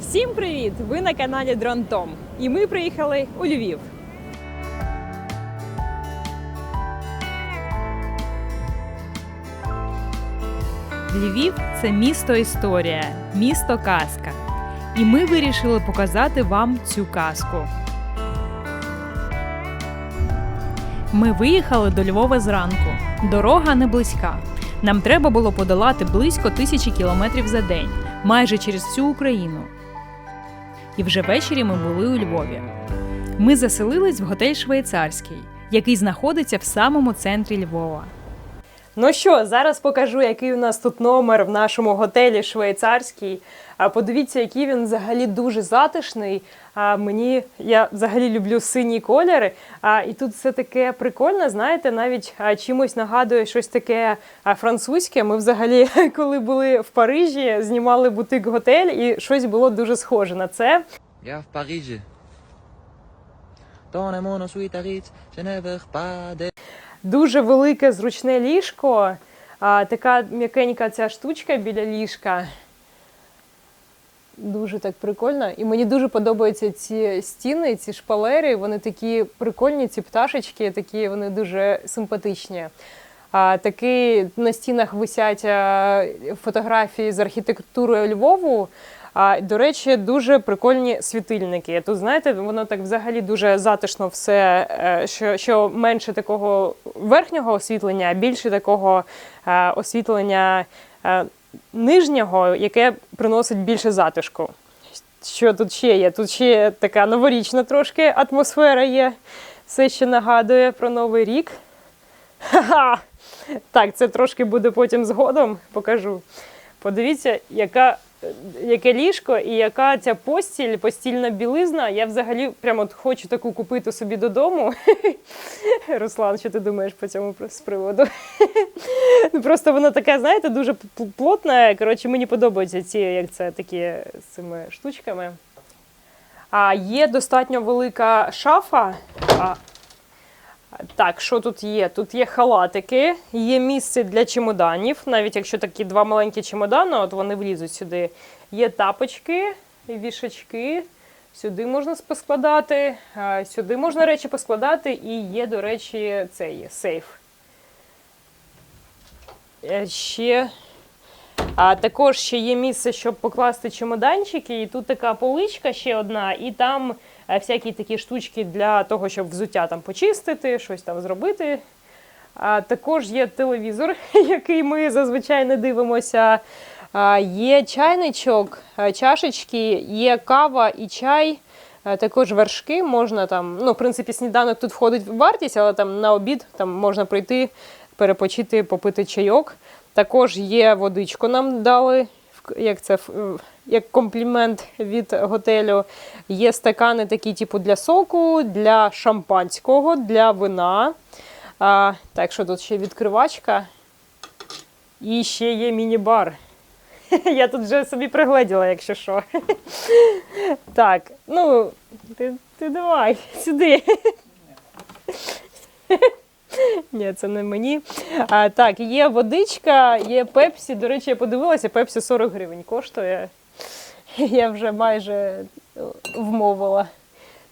Всім привіт! Ви на каналі Дрон Том. І ми приїхали у Львів. Львів це місто історія, місто казка. І ми вирішили показати вам цю казку. Ми виїхали до Львова зранку. Дорога не близька. Нам треба було подолати близько тисячі кілометрів за день, майже через всю Україну. І вже ввечері ми були у Львові. Ми заселились в готель Швейцарський, який знаходиться в самому центрі Львова. Ну що, зараз покажу, який у нас тут номер в нашому готелі швейцарський. А подивіться, який він взагалі дуже затишний. А мені я взагалі люблю сині кольори. А і тут все таке прикольне, знаєте, навіть а, чимось нагадує щось таке французьке. Ми взагалі, коли були в Парижі, знімали бутик готель, і щось було дуже схоже на це. Я в Парижі. Дуже велике зручне ліжко. А, така м'якенька ця штучка біля ліжка. Дуже так прикольно. І мені дуже подобаються ці стіни, ці шпалери. Вони такі прикольні, ці пташечки, такі вони дуже симпатичні. А, такі на стінах висять фотографії з архітектурою Львову. А, до речі, дуже прикольні світильники. Тут, знаєте, воно так взагалі дуже затишно все, е, що, що менше такого верхнього освітлення, а більше такого е, освітлення е, нижнього, яке приносить більше затишку. Що тут ще є? Тут ще така новорічна трошки атмосфера є. Все ще нагадує про Новий рік. Ха-ха! Так, це трошки буде потім згодом покажу. Подивіться, яка, яке ліжко і яка ця постіль, постільна білизна. Я взагалі прямо от хочу таку купити собі додому. Руслан, що ти думаєш по цьому з приводу? Ну, Просто воно таке, знаєте, дуже пл- плотне. Коротше, мені подобаються ці, як це такі з цими штучками. А є достатньо велика шафа. А, так, що тут є? Тут є халатики, є місце для чемоданів. Навіть якщо такі два маленькі чемодани, от вони влізуть сюди. Є тапочки, вішачки. Сюди можна поскладати, сюди можна речі поскладати, і є, до речі, цей сейф. Е, Ще а також ще є місце, щоб покласти чемоданчики. І тут така поличка ще одна, і там всякі такі штучки для того, щоб взуття там почистити, щось там зробити. А також є телевізор, який ми зазвичай не дивимося. Є чайничок, е, чашечки, є кава і чай. Е, Також вершки можна там, ну, в принципі, сніданок тут входить в вартість, але там на обід там можна прийти, перепочити, попити чайок. Також є водичку нам дали, як це як комплімент від готелю. Є стакани такі, типу, для соку, для шампанського, для вина. А, так, що тут ще відкривачка. І ще є міні-бар. Я тут вже собі пригледіла, якщо що. Так, ну, ти, ти давай сюди. Ні, це не мені. А, так, є водичка, є пепсі. До речі, я подивилася, пепсі 40 гривень коштує. Я вже майже е, вмовила.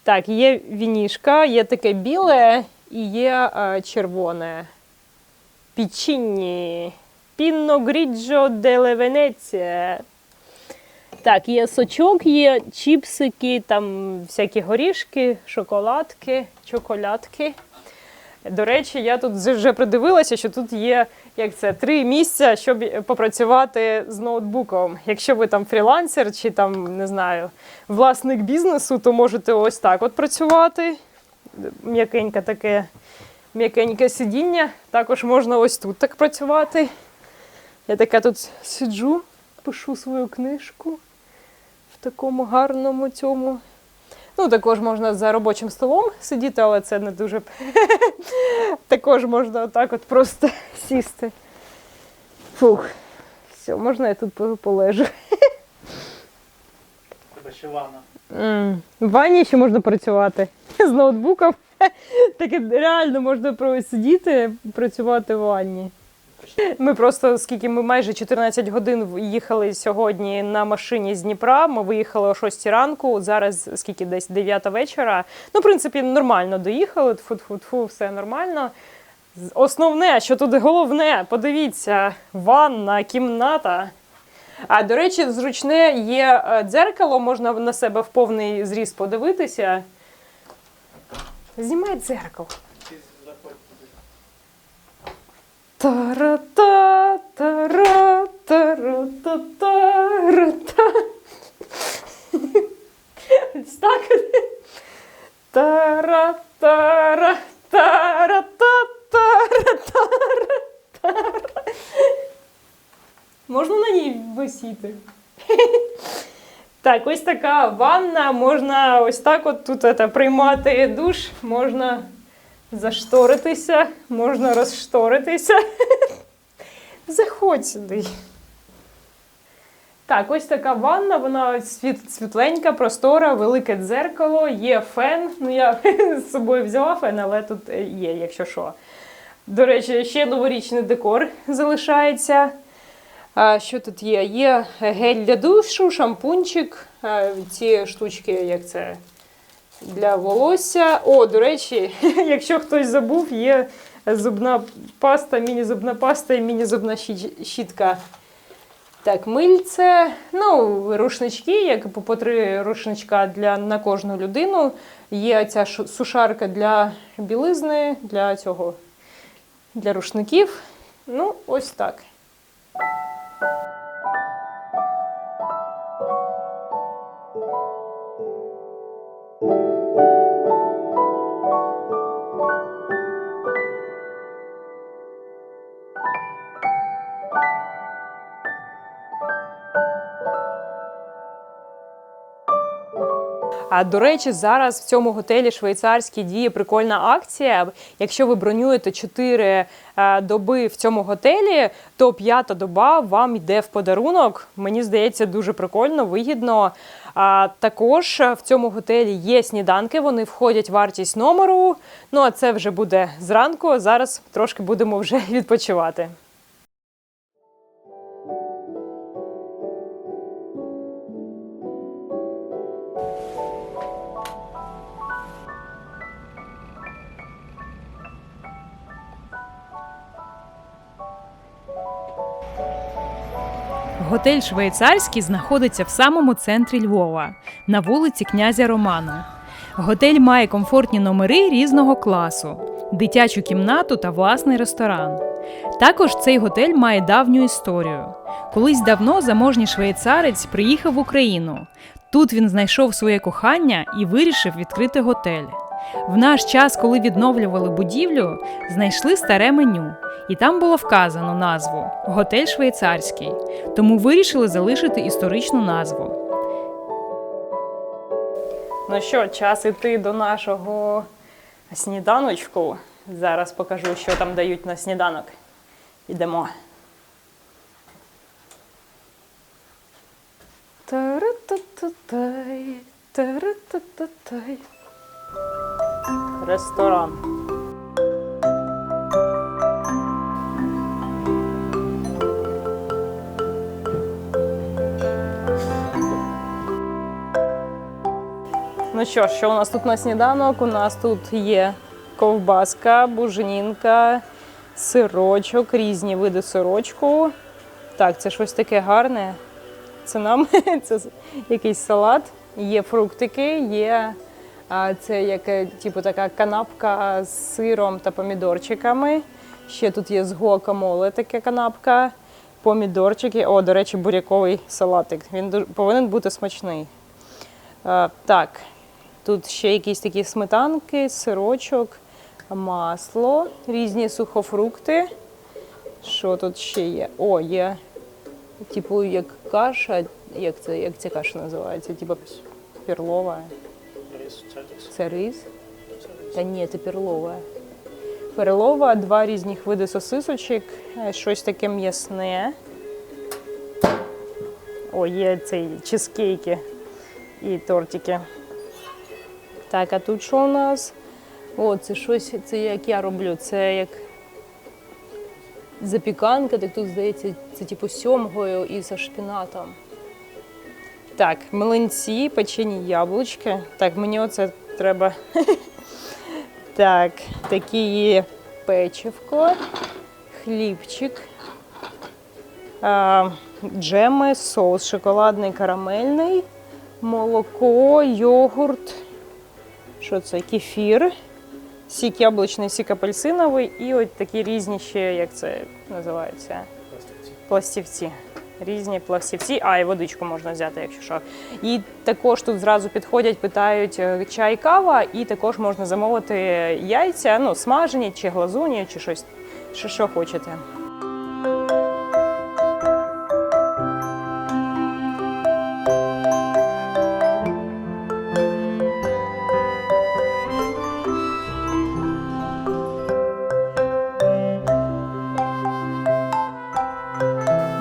Так, є вінішка, є таке біле і є а, червоне. Пічінні. Пінно Гріджо деле Венеція. Так, є сочок, є чіпсики, там всякі горішки, шоколадки, чоколядки. До речі, я тут вже придивилася, що тут є як це три місця, щоб попрацювати з ноутбуком. Якщо ви там фрілансер чи там не знаю, власник бізнесу, то можете ось так от працювати. М'якеньке таке, м'якеньке сидіння. Також можна ось тут так працювати. Я така тут сиджу, пишу свою книжку в такому гарному цьому. Ну, також можна за робочим столом сидіти, але це не дуже. також можна отак от просто сісти. Фух. Все, можна я тут полежу. Тебе ще ванна. М, В ванні ще можна працювати з ноутбуком. Таке реально можна сидіти, працювати в ванні. Ми просто скільки ми майже 14 годин їхали сьогодні на машині з Дніпра. Ми виїхали о 6 ранку. Зараз скільки десь 9 вечора. Ну, в принципі, нормально доїхали. Тфу-тфу-тфу, все нормально. Основне, що тут головне, подивіться, ванна, кімната. А до речі, зручне є е, дзеркало, можна на себе в повний зріст подивитися. Знімай дзеркало. Можна на ній висіти? Так, ось така ванна. Можна ось так от тут это, приймати душ, можна зашторитися, можна розшторитися. Заходь сюди. Так, ось така ванна, вона світ, світленька, простора, велике дзеркало, є фен. Ну, я з собою взяла фен, але тут е, є, якщо що. До речі, ще новорічний декор залишається. А, що тут є? Є гель для душу, шампунчик, ці штучки, як це для волосся. О, до речі, якщо хтось забув, є зубна паста, міні-зубна паста і міні-зубна щітка. Так, мильце, ну, рушнички, як по, три рушничка для, на кожну людину. Є ця сушарка для білизни, для цього, для рушників. Ну, ось так. А до речі, зараз в цьому готелі швейцарській діє прикольна акція. Якщо ви бронюєте 4 е, доби в цьому готелі, то п'ята доба вам йде в подарунок. Мені здається, дуже прикольно, вигідно. А також в цьому готелі є сніданки, вони входять в вартість номеру. Ну а це вже буде зранку. Зараз трошки будемо вже відпочивати. Готель швейцарський знаходиться в самому центрі Львова, на вулиці князя Романа. Готель має комфортні номери різного класу, дитячу кімнату та власний ресторан. Також цей готель має давню історію. Колись давно заможній швейцарець приїхав в Україну. Тут він знайшов своє кохання і вирішив відкрити готель. В наш час, коли відновлювали будівлю, знайшли старе меню, і там було вказано назву Готель Швейцарський. Тому вирішили залишити історичну назву. Ну що, час іти до нашого сніданочку. Зараз покажу, що там дають на сніданок. Ідемо. Та-ра-та-та-тай, та-ра-та-та-тай. Ресторан. Ну що, що у нас тут на сніданок? У нас тут є ковбаска, буженінка, сирочок, різні види сирочку. Так, це щось таке гарне. Це нам це якийсь салат. Є фруктики, є це як е, типу така канапка з сиром та помідорчиками. Ще тут є з гуакамоле така канапка, помідорчики. О, до речі, буряковий салатик. Він повинен бути смачний. А, так, тут ще якісь такі сметанки, сирочок, масло, різні сухофрукти. Що тут ще є? О, є. Типу, як каша, як це, як ця каша називається? Типу перлова. Це рис? Та ні, це перлова. Перлова, два різних види сосисочок, е, щось таке м'ясне. О, є цей чизкейки і тортики. Так, а тут що у нас? О, це щось, це як я роблю, це як запіканка, так тут здається, це типу сьомгою і зі шпінатом. Так, млинці, печені яблучки. Так, мені оце треба. Так, такі є печивко, хлібчик, а, джеми, соус шоколадний, карамельний, молоко, йогурт. Що це? Кефір, сік яблучний, сік апельсиновий і от такі різні ще, як це називається? Пластівці. Різні плавсівці, а і водичку можна взяти, якщо що. І також тут зразу підходять, питають е, чай, кава, і також можна замовити яйця, ну, смажені чи глазуні, чи щось, що, що хочете.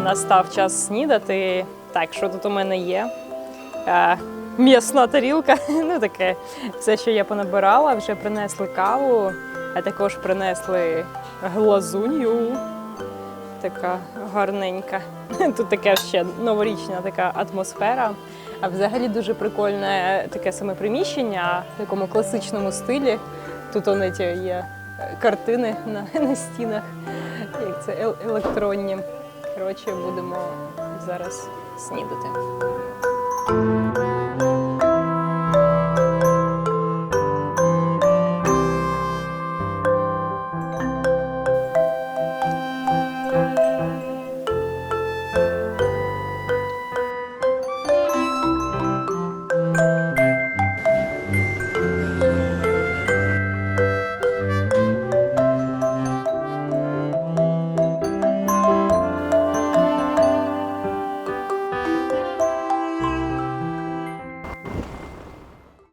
Настав час снідати. Так, що тут у мене є? Е, м'ясна тарілка, ну таке, все, що я понабирала, вже принесли каву, а також принесли глазунью. Така гарненька. Тут таке ще новорічна така атмосфера. А взагалі дуже прикольне таке саме приміщення в такому класичному стилі. Тут вони ті є е, картини на, на стінах, як це електронні. Коротше, будемо зараз снідати.